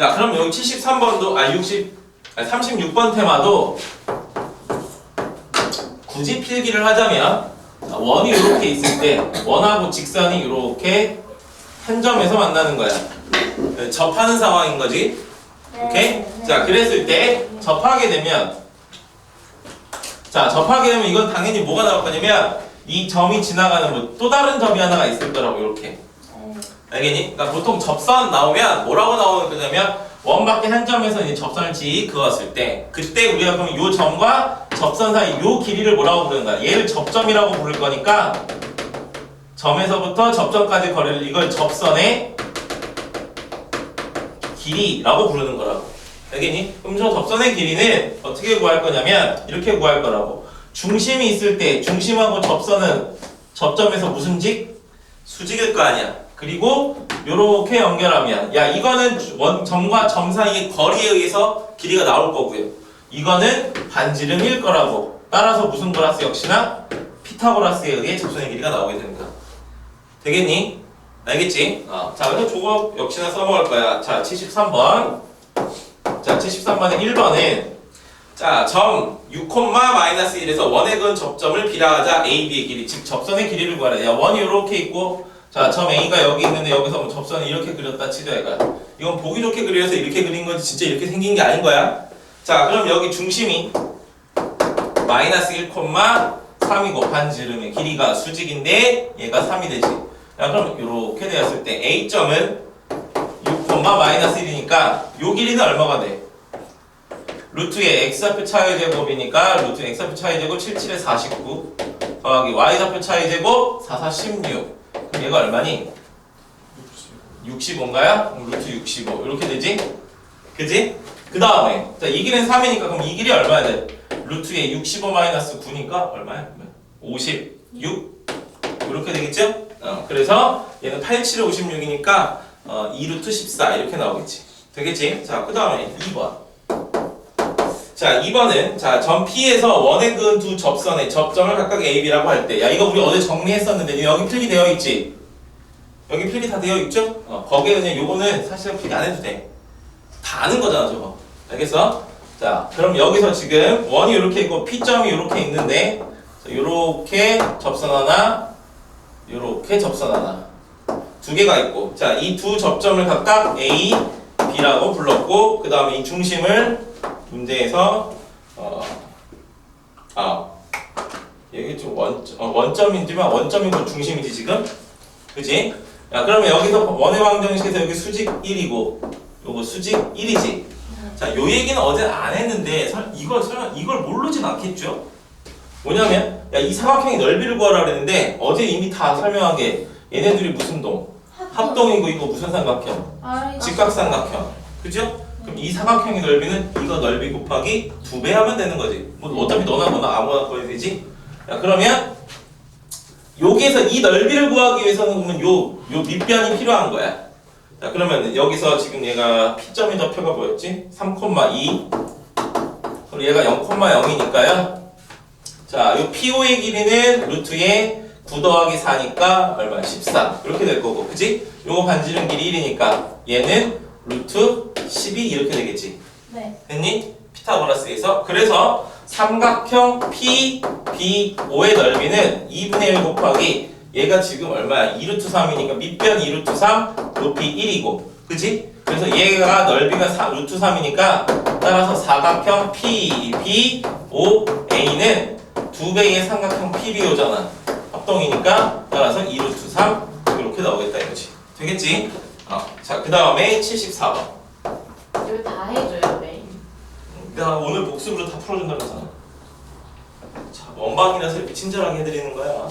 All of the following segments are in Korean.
야, 그럼 여기 73번도, 아, 60, 아니, 36번 테마도 굳이 필기를 하자면, 자, 원이 이렇게 있을 때, 원하고 직선이 이렇게 한 점에서 만나는 거야. 네, 접하는 상황인 거지. 오케이? 자, 그랬을 때, 접하게 되면, 자, 접하게 되면 이건 당연히 뭐가 나올 거냐면, 이 점이 지나가는 뭐, 또 다른 점이 하나가 있을 거라고, 이렇게. 알겠니? 그러니까 보통 접선 나오면 뭐라고 나오는 거냐면 원밖에 한 점에서 이제 접선을 지 그었을 때 그때 우리가 그럼 요 점과 접선 사이 요 길이를 뭐라고 부르는 거야? 얘를 접점이라고 부를 거니까 점에서부터 접점까지 거리를 이걸 접선의 길이라고 부르는 거라고. 알겠니? 그럼 저 접선의 길이는 어떻게 구할 거냐면 이렇게 구할 거라고. 중심이 있을 때 중심하고 접선은 접점에서 무슨 직? 수직일 거 아니야. 그리고 요렇게 연결하면 야 이거는 원 점과 점 사이의 거리에 의해서 길이가 나올 거고요. 이거는 반지름일 거라고. 따라서 무슨 거라스 역시나 피타고라스에 의해 접선의 길이가 나오게 됩니다. 되겠니? 알겠지? 어. 자, 그래서 저거 역시나 써먹을 거야. 자, 73번. 자, 73번의 1번은 자, 점 6,-1에서 원의 근 접점을 비라하자 A, B의 길이, 즉 접선의 길이를 구하라. 야, 원이 이렇게 있고 자, 점 A가 여기 있는데 여기서 뭐 접선을 이렇게 그렸다 치자 얘가. 이건 보기 좋게 그려서 이렇게 그린 거지 진짜 이렇게 생긴 게 아닌 거야. 자, 그럼 여기 중심이 마이너스 1,3이고 반지름의 길이가 수직인데 얘가 3이 되지. 야, 그럼 이렇게 되었을 때 A점은 6, 마이너스 1이니까 요 길이는 얼마가 돼? 루트의 x좌표 차이 제곱이니까 루트 x좌표 차이 제곱 77에 49 더하기 y좌표 차이 제곱 4, 4, 16 그럼 얘가 얼마니? 65인가요? 루트 65 이렇게 되지? 그지? 그 다음에 자이 길이는 3이니까 그럼 이 길이 얼마야 돼? 루트의 65 마이너스 9니까 얼마야? 56 이렇게 되겠죠? 어, 그래서 얘는 87에 56이니까 어, 2루트 14 이렇게 나오겠지 되겠지? 자그 다음에 2번 자 2번은 자 점 P에서 원의 그은 두 접선의 접점을 각각 A, B라고 할 때 야 이거 우리 어제 정리했었는데 여기 필기 되어 있지? 여기 필기 다 되어 있죠? 어, 거기에 그냥 요거는 사실 필기 안 해도 돼. 다 아는 거잖아 저거. 알겠어? 자 그럼 여기서 지금 원이 이렇게 있고 P점이 이렇게 있는데 자, 요렇게 접선 하나 요렇게 접선 하나 두 개가 있고 자 이 두 접점을 각각 A, B라고 불렀고 그 다음에 이 중심을 문제에서 어, 아 여기 좀 원, 어, 원점이지만 원점이고 중심이지 지금 그지? 야 그러면 여기서 원의 방정식에서 여기 수직 1이고 요거 수직 1이지 자 요 얘기는 어제 안 했는데 설, 이걸 설마 이걸 모르진 않겠죠? 뭐냐면 야 이 사각형의 넓이를 구하라 그랬는데 어제 이미 다 설명한 게 얘네들이 무슨 동? 합동이고 이거 무슨 삼각형? 직각삼각형 그죠? 그럼 이 사각형의 넓이는 이거 넓이 곱하기 두 배 하면 되는 거지. 뭐 어차피 너나 뭐나 아무나 구해야 되지. 야 그러면 여기에서 이 넓이를 구하기 위해서는 그러면 요, 요 밑변이 필요한 거야. 자 그러면 여기서 지금 얘가 P점의 좌표가 뭐였지? 3,2 그리고 얘가 0,0이니까요. 자, 요 PO의 길이는 루트에 9 더하기 4니까 얼마? 14 이렇게 될 거고, 그지? 요거 반지름 길이 1이니까 얘는 루트 12 이렇게 되겠지. 네. 됐니? 피타고라스에서 그래서 삼각형 P, B, O의 넓이는 2분의 1 곱하기 얘가 지금 얼마야? 2루트 3이니까 밑변 2루트 3, 높이 1이고 그지? 그래서 얘가 넓이가 4, 루트 3이니까 따라서 사각형 P, B, O, A는 두 배의 삼각형 PBO잖아 합동이니까 따라서 2루트 3 이렇게 나오겠다 이거지 되겠지? 어. 자, 그 다음에 74번 이거 다 해줘요 매일. 내가 오늘 복습으로 다 풀어준다고 했잖아. 자, 원방이라서 이렇게 친절하게 해드리는 거야.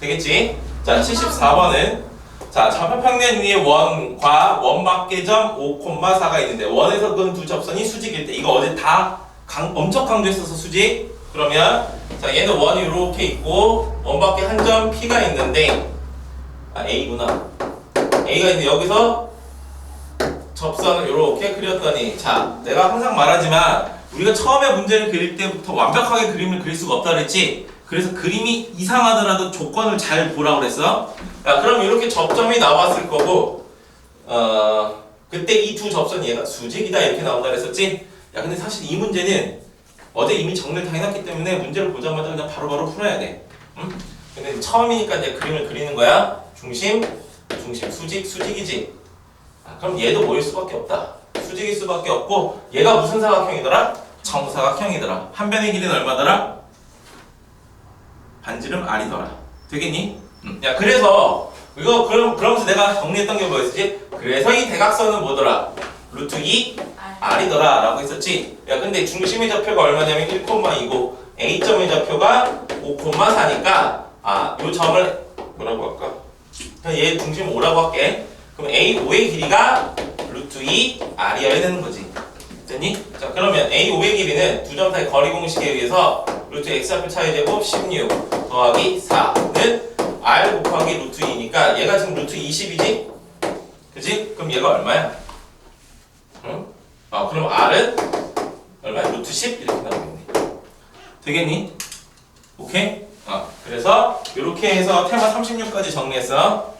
되겠지? 자, 74번은 자, 좌표평면 위에 원과 원밖의 점 5,4가 있는데 원에서 그두 접선이 수직일 때 이거 어제 다 강, 엄청 강조했어서 수직 그러면 자 얘는 원이 이렇게 있고 원밖에 한 점 P가 있는데 아 A구나 A가 있는데 여기서 접선을 이렇게 그렸더니 자 내가 항상 말하지만 우리가 처음에 문제를 그릴 때부터 완벽하게 그림을 그릴 수가 없다 그랬지 그래서 그림이 이상하더라도 조건을 잘 보라고 그랬어 야 그럼 이렇게 접점이 나왔을 거고 어 그때 이 두 접선이 얘가 수직이다 이렇게 나온다 그랬었지? 야 근데 사실 이 문제는 어제 이미 정리를 다 해놨기 때문에 문제를 보자마자 그냥 바로바로 풀어야 돼. 응? 근데 처음이니까 이제 그림을 그리는 거야. 중심, 중심, 수직, 수직이지. 아, 그럼 얘도 뭐일 수밖에 없다. 수직일 수밖에 없고 얘가 무슨 사각형이더라? 정사각형이더라. 한 변의 길이는 얼마더라? 반지름 R이더라. 되겠니? 응. 야 그래서 이거 그럼 그러면서 내가 정리했던 게 뭐였지? 그래서 이 대각선은 뭐더라? 루트 2 알. R이더라 라고 했었지 야 근데 중심의 좌표가 얼마냐면 1,2고 A점의 좌표가 5,4니까 아요 점을 뭐라고 할까 그냥 얘 중심 5라고 할게 그럼 A5의 길이가 루트 2 R이어야 되는 거지 됐니? 자 그러면 A5의 길이는 두 점 사이 거리 공식에 의해서 루트 X좌표 차이 제곱 16 더하기 4는 R 곱하기 루트 2니까 얘가 지금 루트 20이지? 그지? 그럼 얘가 얼마야? 응? 아 그럼 R은 얼마야? 루트 10 이렇게 나오겠네. 되겠니? 오케이? 아 그래서 이렇게 해서 테마 36까지 정리했어.